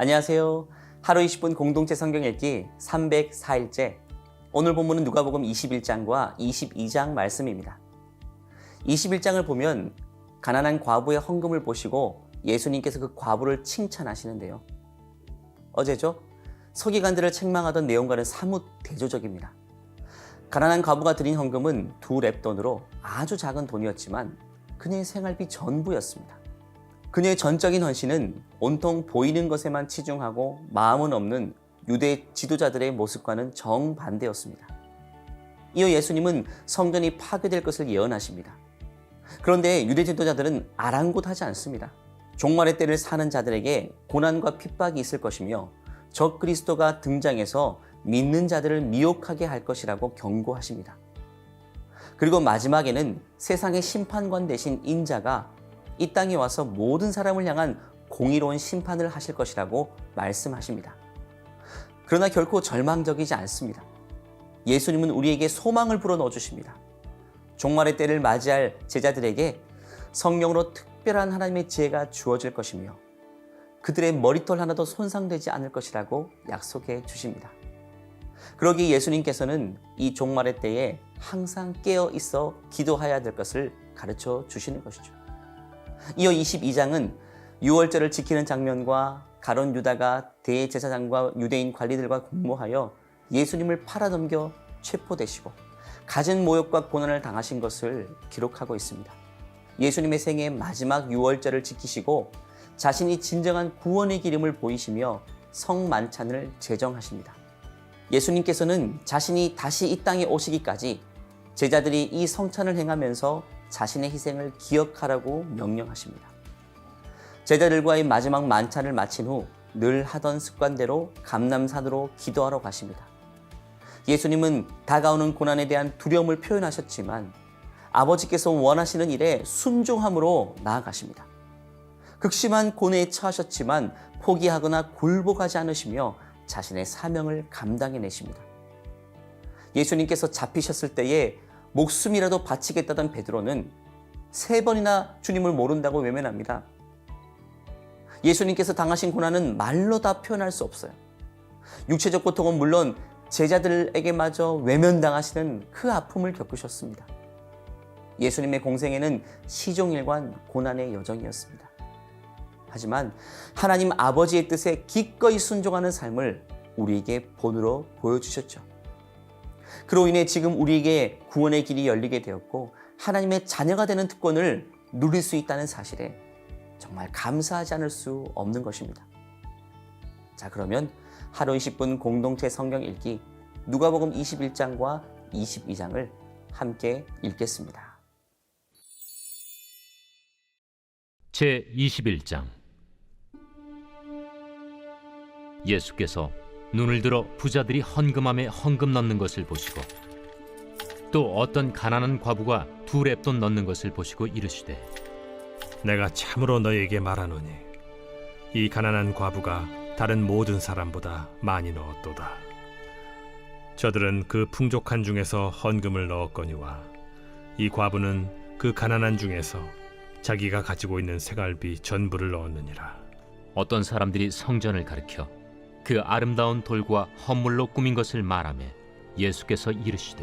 안녕하세요. 하루 20분 공동체 성경 읽기 304일째. 오늘 본문은 누가복음 21장과 22장 말씀입니다. 21장을 보면 가난한 과부의 헌금을 보시고 예수님께서 그 과부를 칭찬하시는데요. 어제죠? 서기관들을 책망하던 내용과는 사뭇 대조적입니다. 가난한 과부가 드린 헌금은 두 랩돈으로 아주 작은 돈이었지만 그녀의 생활비 전부였습니다. 그녀의 전적인 헌신은 온통 보이는 것에만 치중하고 마음은 없는 유대 지도자들의 모습과는 정반대였습니다. 이어 예수님은 성전이 파괴될 것을 예언하십니다. 그런데 유대 지도자들은 아랑곳하지 않습니다. 종말의 때를 사는 자들에게 고난과 핍박이 있을 것이며 적 그리스도가 등장해서 믿는 자들을 미혹하게 할 것이라고 경고하십니다. 그리고 마지막에는 세상의 심판관 대신 인자가 이 땅에 와서 모든 사람을 향한 공의로운 심판을 하실 것이라고 말씀하십니다. 그러나 결코 절망적이지 않습니다. 예수님은 우리에게 소망을 불어넣어 주십니다. 종말의 때를 맞이할 제자들에게 성령으로 특별한 하나님의 지혜가 주어질 것이며 그들의 머리털 하나도 손상되지 않을 것이라고 약속해 주십니다. 그러기 예수님께서는 이 종말의 때에 항상 깨어 있어 기도해야 될 것을 가르쳐 주시는 것이죠. 이어 22장은 6월절을 지키는 장면과 가론 유다가 대제사장과 유대인 관리들과 공모하여 예수님을 팔아넘겨 체포되시고 갖은 모욕과 고난을 당하신 것을 기록하고 있습니다. 예수님의 생애 마지막 6월절을 지키시고 자신이 진정한 구원의 기름을 보이시며 성만찬을 제정하십니다. 예수님께서는 자신이 다시 이 땅에 오시기까지 제자들이 이 성찬을 행하면서 자신의 희생을 기억하라고 명령하십니다. 제자들과의 마지막 만찬을 마친 후 늘 하던 습관대로 감남산으로 기도하러 가십니다. 예수님은 다가오는 고난에 대한 두려움을 표현하셨지만 아버지께서 원하시는 일에 순종함으로 나아가십니다. 극심한 고뇌에 처하셨지만 포기하거나 굴복하지 않으시며 자신의 사명을 감당해내십니다. 예수님께서 잡히셨을 때에 목숨이라도 바치겠다던 베드로는 세 번이나 주님을 모른다고 외면합니다. 예수님께서 당하신 고난은 말로 다 표현할 수 없어요. 육체적 고통은 물론 제자들에게마저 외면당하시는 그 아픔을 겪으셨습니다. 예수님의 공생에는 시종일관 고난의 여정이었습니다. 하지만 하나님 아버지의 뜻에 기꺼이 순종하는 삶을 우리에게 본으로 보여주셨죠. 그로 인해 지금 우리에게 구원의 길이 열리게 되었고 하나님의 자녀가 되는 특권을 누릴 수 있다는 사실에 정말 감사하지 않을 수 없는 것입니다. 자, 그러면 하루 20분 공동체 성경 읽기 누가복음 21장과 22장을 함께 읽겠습니다. 제 21장 예수께서 눈을 들어 부자들이 헌금함에 헌금 넣는 것을 보시고 또 어떤 가난한 과부가 두 랩돈 넣는 것을 보시고 이르시되 내가 참으로 너에게 말하노니 이 가난한 과부가 다른 모든 사람보다 많이 넣었도다. 저들은 그 풍족한 중에서 헌금을 넣었거니와 이 과부는 그 가난한 중에서 자기가 가지고 있는 생활비 전부를 넣었느니라. 어떤 사람들이 성전을 가리켜 그 아름다운 돌과 헌물로 꾸민 것을 말하며 예수께서 이르시되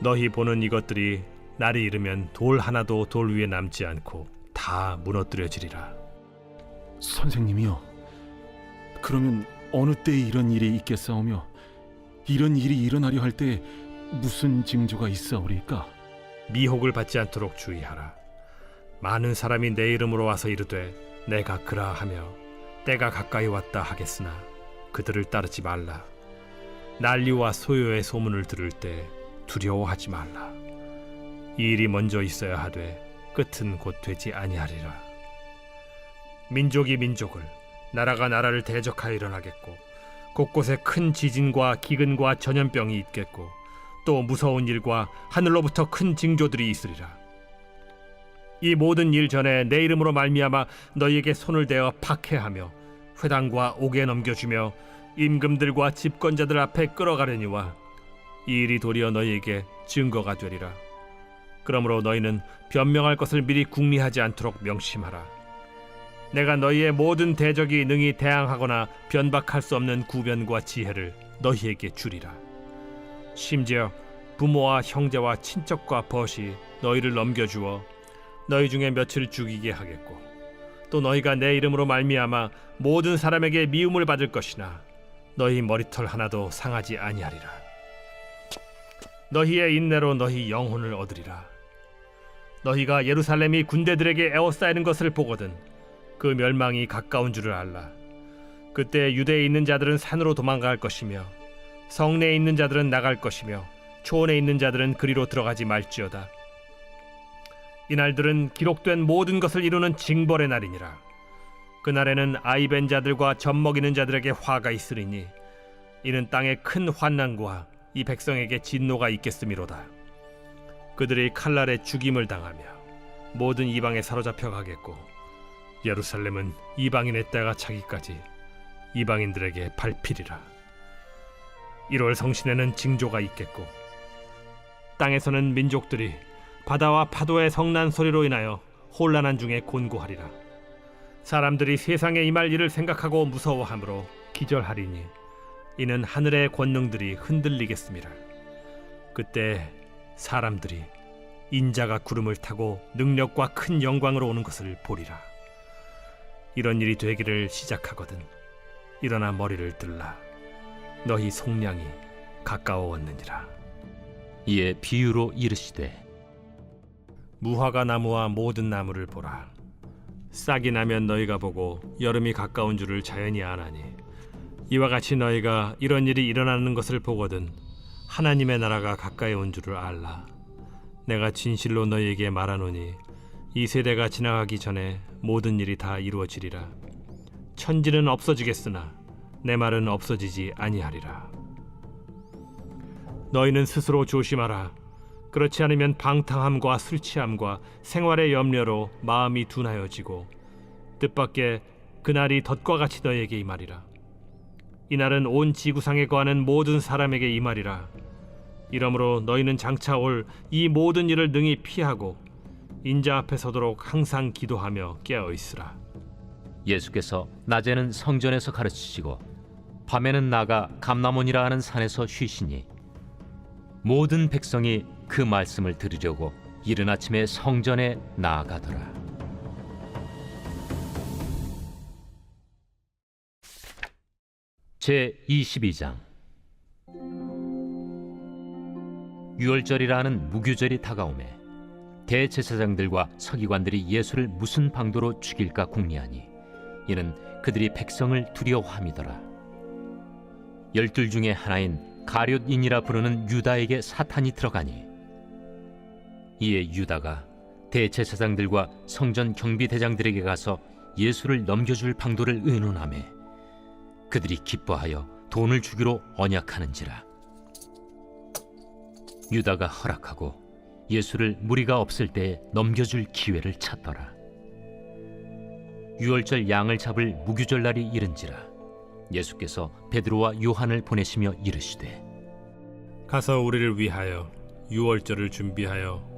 너희 보는 이것들이 날이 이르면 돌 하나도 돌 위에 남지 않고 다 무너뜨려지리라. 선생님이요. 그러면 어느 때에 이런 일이 있겠사오며 이런 일이 일어나려 할때 무슨 징조가 있사오리까? 미혹을 받지 않도록 주의하라. 많은 사람이 내 이름으로 와서 이르되 내가 그라 하며 때가 가까이 왔다 하겠으나 그들을 따르지 말라. 난리와 소요의 소문을 들을 때 두려워하지 말라. 이 일이 먼저 있어야 하되 끝은 곧 되지 아니하리라. 민족이 민족을 나라가 나라를 대적하여 일어나겠고 곳곳에 큰 지진과 기근과 전염병이 있겠고 또 무서운 일과 하늘로부터 큰 징조들이 있으리라. 이 모든 일 전에 내 이름으로 말미암아 너희에게 손을 대어 박해하며 회당과 옥에 넘겨주며 임금들과 집권자들 앞에 끌어가려니와 이 일이 도리어 너희에게 증거가 되리라. 그러므로 너희는 변명할 것을 미리 궁리하지 않도록 명심하라. 내가 너희의 모든 대적이 능히 대항하거나 변박할 수 없는 구변과 지혜를 너희에게 주리라. 심지어 부모와 형제와 친척과 벗이 너희를 넘겨주어 너희 중에 며칠 죽이게 하겠고 또 너희가 내 이름으로 말미암아 모든 사람에게 미움을 받을 것이나 너희 머리털 하나도 상하지 아니하리라. 너희의 인내로 너희 영혼을 얻으리라. 너희가 예루살렘이 군대들에게 에워싸이는 것을 보거든 그 멸망이 가까운 줄을 알라. 그때 유대에 있는 자들은 산으로 도망갈 것이며 성내에 있는 자들은 나갈 것이며 초원에 있는 자들은 그리로 들어가지 말지어다. 이날들은 기록된 모든 것을 이루는 징벌의 날이니라. 그날에는 아이벤 자들과 젖 먹이는 자들에게 화가 있으리니 이는 땅에 큰 환난과 이 백성에게 진노가 있겠음이로다. 그들이 칼날에 죽임을 당하며 모든 이방에 사로잡혀 가겠고 예루살렘은 이방인의 때가 차기까지 이방인들에게 밟히리라. 1월 성신에는 징조가 있겠고 땅에서는 민족들이 바다와 파도의 성난 소리로 인하여 혼란한 중에 곤고하리라. 사람들이 세상에 임할 일을 생각하고 무서워하므로 기절하리니 이는 하늘의 권능들이 흔들리겠습니다. 그때 사람들이 인자가 구름을 타고 능력과 큰 영광으로 오는 것을 보리라. 이런 일이 되기를 시작하거든 일어나 머리를 들라. 너희 속량이 가까워왔느니라. 이에 비유로 이르시되 무화과 나무와 모든 나무를 보라. 싹이 나면 너희가 보고 여름이 가까운 줄을 자연히 아나니 이와 같이 너희가 이런 일이 일어나는 것을 보거든 하나님의 나라가 가까이 온 줄을 알라. 내가 진실로 너희에게 말하노니 이 세대가 지나가기 전에 모든 일이 다 이루어지리라. 천지는 없어지겠으나 내 말은 없어지지 아니하리라. 너희는 스스로 조심하라. 그렇지 않으면 방탕함과 술 취함과 생활의 염려로 마음이 둔하여지고 뜻밖의 그날이 덫과 같이 너희에게 임하리라. 이날은 온 지구상에 거하는 모든 사람에게 임하리라. 이러므로 너희는 장차 올 이 모든 일을 능히 피하고 인자 앞에 서도록 항상 기도하며 깨어 있으라. 예수께서 낮에는 성전에서 가르치시고 밤에는 나가 감나몬이라 하는 산에서 쉬시니 모든 백성이 그 말씀을 들으려고 이른 아침에 성전에 나아가더라. 제 22장 유월절이라는 무교절이 다가오매 대제사장들과 서기관들이 예수를 무슨 방도로 죽일까 궁리하니 이는 그들이 백성을 두려워함이더라. 열둘 중에 하나인 가룟인이라 부르는 유다에게 사탄이 들어가니 이에 유다가 대제사장들과 성전 경비대장들에게 가서 예수를 넘겨줄 방도를 의논하매 그들이 기뻐하여 돈을 주기로 언약하는지라. 유다가 허락하고 예수를 무리가 없을 때에 넘겨줄 기회를 찾더라. 유월절 양을 잡을 무교절 날이 이른지라 예수께서 베드로와 요한을 보내시며 이르시되 가서 우리를 위하여 유월절을 준비하여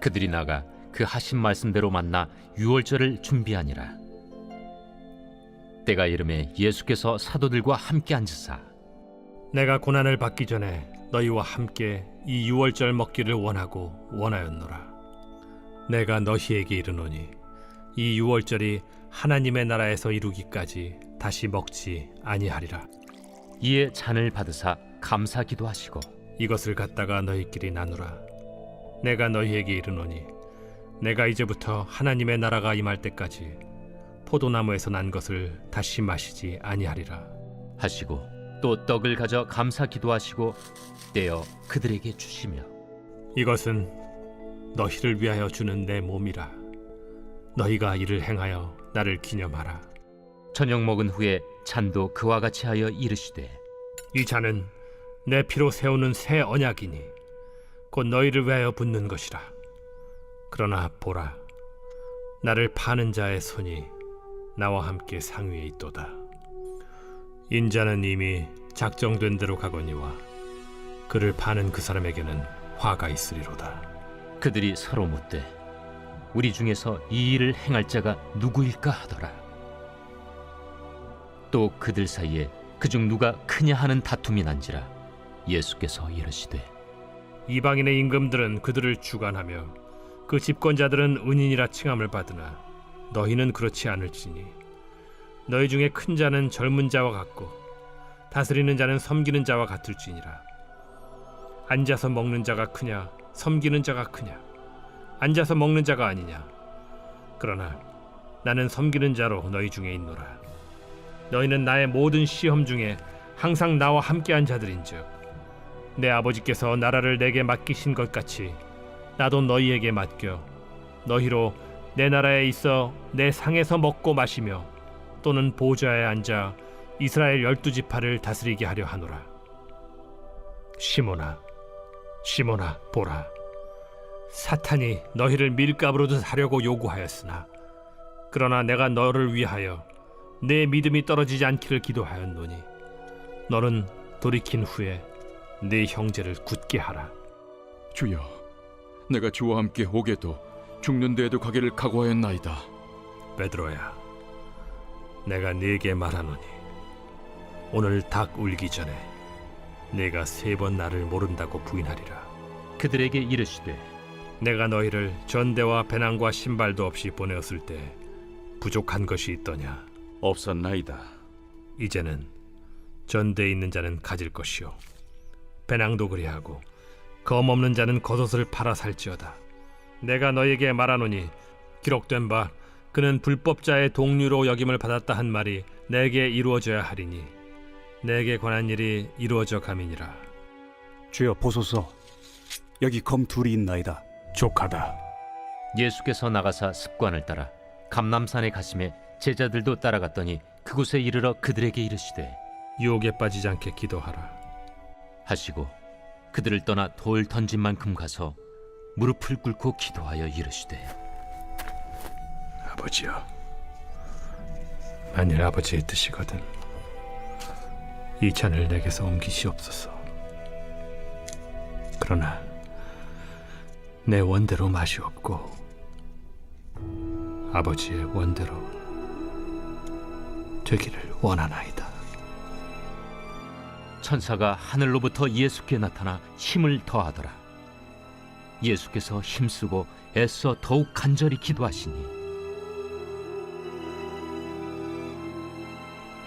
그들이 나가 그 하신 말씀대로 만나 유월절을 준비하니라 때가 이름에 예수께서 사도들과 함께 앉으사 내가 고난을 받기 전에 너희와 함께 이 유월절 먹기를 원하고 원하였노라. 내가 너희에게 이르노니 이 유월절이 하나님의 나라에서 이루기까지 다시 먹지 아니하리라. 이에 잔을 받으사 감사기도 하시고 이것을 갖다가 너희끼리 나누라. 내가 너희에게 이르노니 내가 이제부터 하나님의 나라가 임할 때까지 포도나무에서 난 것을 다시 마시지 아니하리라. 하시고 또 떡을 가져 감사 기도 하시고 떼어 그들에게 주시며 이것은 너희를 위하여 주는 내 몸이라. 너희가 이를 행하여 나를 기념하라. 저녁 먹은 후에 잔도 그와 같이 하여 이르시되 이 잔은 내 피로 세우는 새 언약이니 곧 너희를 위하여 붓는 것이라. 그러나 보라, 나를 파는 자의 손이 나와 함께 상위에 있도다. 인자는 이미 작정된 대로 가거니와 그를 파는 그 사람에게는 화가 있으리로다. 그들이 서로 묻되 우리 중에서 이 일을 행할 자가 누구일까 하더라. 또 그들 사이에 그중 누가 크냐 하는 다툼이 난지라 예수께서 이르시되 이방인의 임금들은 그들을 주관하며 그 집권자들은 은인이라 칭함을 받으나 너희는 그렇지 않을지니. 너희 중에 큰 자는 젊은 자와 같고 다스리는 자는 섬기는 자와 같을지니라. 앉아서 먹는 자가 크냐 섬기는 자가 크냐 앉아서 먹는 자가 아니냐. 그러나 나는 섬기는 자로 너희 중에 있노라. 너희는 나의 모든 시험 중에 항상 나와 함께한 자들인즉 내 아버지께서 나라를 내게 맡기신 것 같이 나도 너희에게 맡겨. 너희로 내 나라에 있어 내 상에서 먹고 마시며 또는 보좌에 앉아 이스라엘 열두 지파를 다스리게 하려 하노라. 시몬아 시몬아 보라. 사탄이 너희를 밀가부로도 하려고 요구하였으나 그러나 내가 너를 위하여 내 믿음이 떨어지지 않기를 기도하였노니 너는 돌이킨 후에 네 형제를 굳게 하라. 주여, 내가 주와 함께 오게도 죽는 데에도 가기를 각오하였나이다. 베드로야, 내가 네게 말하노니 오늘 닭 울기 전에 네가 세 번 나를 모른다고 부인하리라. 그들에게 이르시되 내가 너희를 전대와 배낭과 신발도 없이 보내었을 때 부족한 것이 있더냐? 없었나이다. 이제는 전대에 있는 자는 가질 것이요 배낭도 그리하고 검 없는 자는 겉옷을 팔아 살지어다. 내가 너에게 말하노니 기록된 바 그는 불법자의 동류로 여김을 받았다 한 말이 내게 이루어져야 하리니 내게 관한 일이 이루어져 감이니라. 주여 보소서. 여기 검 둘이 있나이다. 족하다. 예수께서 나가사 습관을 따라 감남산에 가심에 제자들도 따라갔더니 그곳에 이르러 그들에게 이르시되 유혹에 빠지지 않게 기도하라 하시고 그들을 떠나 돌 던진 만큼 가서 무릎을 꿇고 기도하여 이르시되 아버지여 만일 아버지의 뜻이거든. 이 잔을 내게서 옮기시옵소서. 그러나 내 원대로 없고 아버지의 원대로 되기를 원하나이다 천사가 하늘로부터 예수께 나타나 힘을 더하더라. 예수께서 힘쓰고 애써 더욱 간절히 기도하시니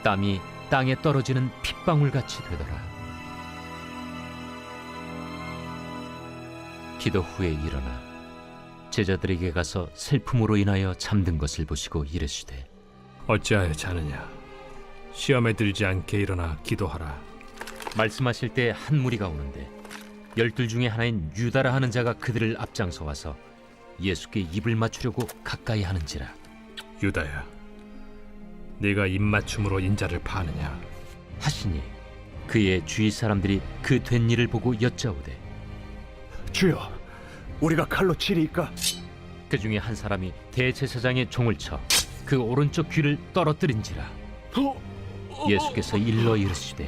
땀이 땅에 떨어지는 핏방울 같이 되더라. 기도 후에 일어나 제자들에게 가서 슬픔으로 인하여 잠든 것을 보시고 이르시되 어찌하여 자느냐 시험에 들지 않게 일어나 기도하라 말씀하실 때 한 무리가 오는데 열둘 중에 하나인 유다라 하는 자가 그들을 앞장서 와서 예수께 입을 맞추려고 가까이 하는지라. 유다야 네가 입맞춤으로 인자를 파느냐? 하시니 그의 주위 사람들이 그 된 일을 보고 여짜오되 주여 우리가 칼로 치리이까? 그 중에 한 사람이 대제사장의 종을 쳐 그 오른쪽 귀를 떨어뜨린지라. 예수께서 일러 이르시되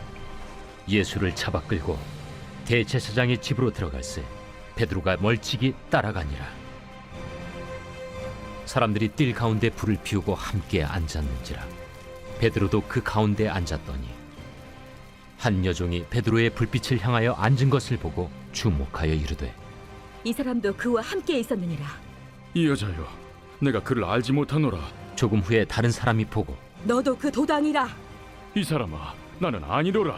예수를 잡아 끌고 대제사장의 집으로 들어갈새 베드로가 멀찍이 따라가니라. 사람들이 뜰 가운데 불을 피우고 함께 앉았는지라. 베드로도 그 가운데 앉았더니 한 여종이 베드로의 불빛을 향하여 앉은 것을 보고 주목하여 이르되 이 사람도 그와 함께 있었느니라. 이 여자여, 내가 그를 알지 못하노라. 조금 후에 다른 사람이 보고 너도 그 도당이라. 이 사람아, 나는 아니로라.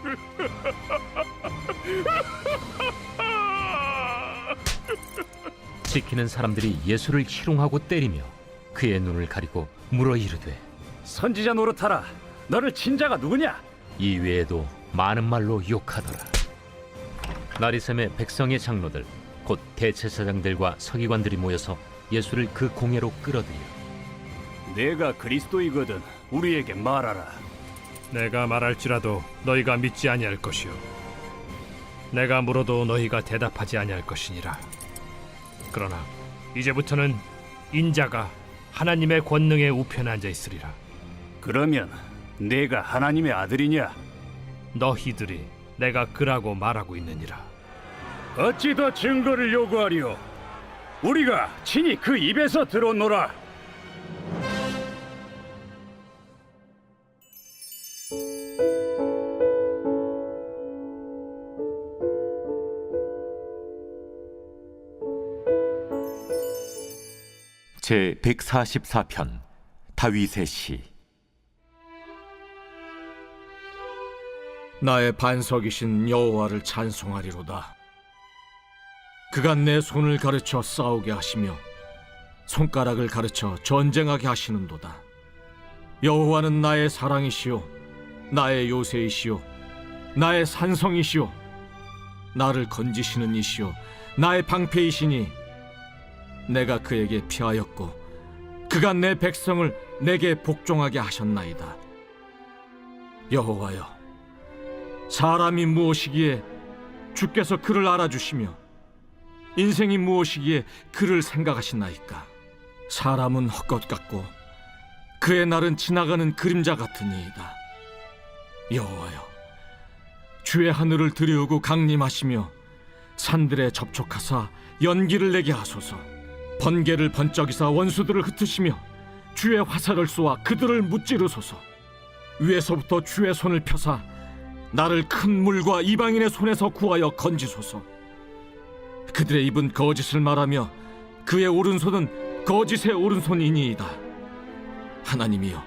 지키는 사람들이 예수를 희롱하고 때리며 그의 눈을 가리고 물어 이르되 선지자 노릇하라. 너를 친자가 누구냐? 이 외에도 많은 말로 욕하더라. 나리샘의 백성의 장로들 곧 대제사장들과 서기관들이 모여서 예수를 그 공회로 끌어들여 내가 그리스도이거든. 우리에게 말하라. 내가 말할지라도 너희가 믿지 아니할 것이요 내가 물어도 너희가 대답하지 아니할 것이니라 그러나 이제부터는 인자가 하나님의 권능에 우편에 앉아 있으리라 그러면 내가 하나님의 아들이냐? 너희들이 내가 그라고 말하고 있느니라 어찌 더 증거를 요구하리오? 우리가 친히 그 입에서 들었노라. 제 144편 다윗의 시 나의 반석이신 여호와를 찬송하리로다. 그가 내 손을 가르쳐 싸우게 하시며 손가락을 가르쳐 전쟁하게 하시는도다. 여호와는 나의 사랑이시요 나의 요새이시요 나의 산성이시요 나를 건지시는 이시요 나의 방패이시니 내가 그에게 피하였고 그가 내 백성을 내게 복종하게 하셨나이다. 여호와여 사람이 무엇이기에 주께서 그를 알아주시며 인생이 무엇이기에 그를 생각하시나이까? 사람은 헛것 같고 그의 날은 지나가는 그림자 같으니이다. 여호와여 주의 하늘을 들이우고 강림하시며 산들에 접촉하사 연기를 내게 하소서 번개를 번쩍이사 원수들을 흩으시며 주의 화살을 쏘아 그들을 무찌르소서 위에서부터 주의 손을 펴사 나를 큰 물과 이방인의 손에서 구하여 건지소서. 그들의 입은 거짓을 말하며 그의 오른손은 거짓의 오른손이니이다. 하나님이여,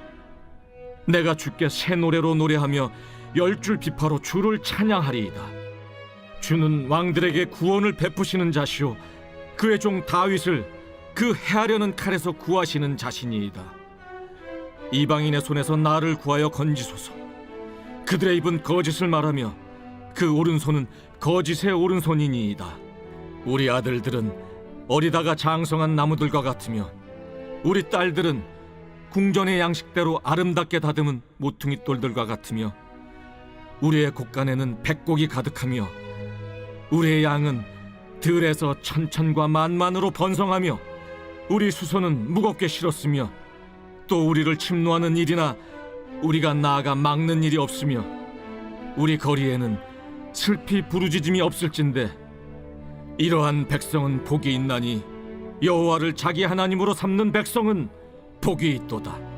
내가 주께 새 노래로 노래하며 열 줄 비파로 주를 찬양하리이다. 주는 왕들에게 구원을 베푸시는 자시오, 그의 종 다윗을 그 해하려는 칼에서 구하시는 자신이이다. 이방인의 손에서 나를 구하여 건지소서. 그들의 입은 거짓을 말하며 그 오른손은 거짓의 오른손이니이다. 우리 아들들은 어리다가 장성한 나무들과 같으며 우리 딸들은 궁전의 양식대로 아름답게 다듬은 모퉁이 돌들과 같으며 우리의 곳간에는 백곡이 가득하며 우리의 양은 들에서 천천과 만만으로 번성하며 우리 수소는 무겁게 실었으며 또 우리를 침노하는 일이나 우리가 나아가 막는 일이 없으며 우리 거리에는 슬피 부르짖음이 없을진데 이러한 백성은 복이 있나니 여호와를 자기 하나님으로 삼는 백성은 복이 있도다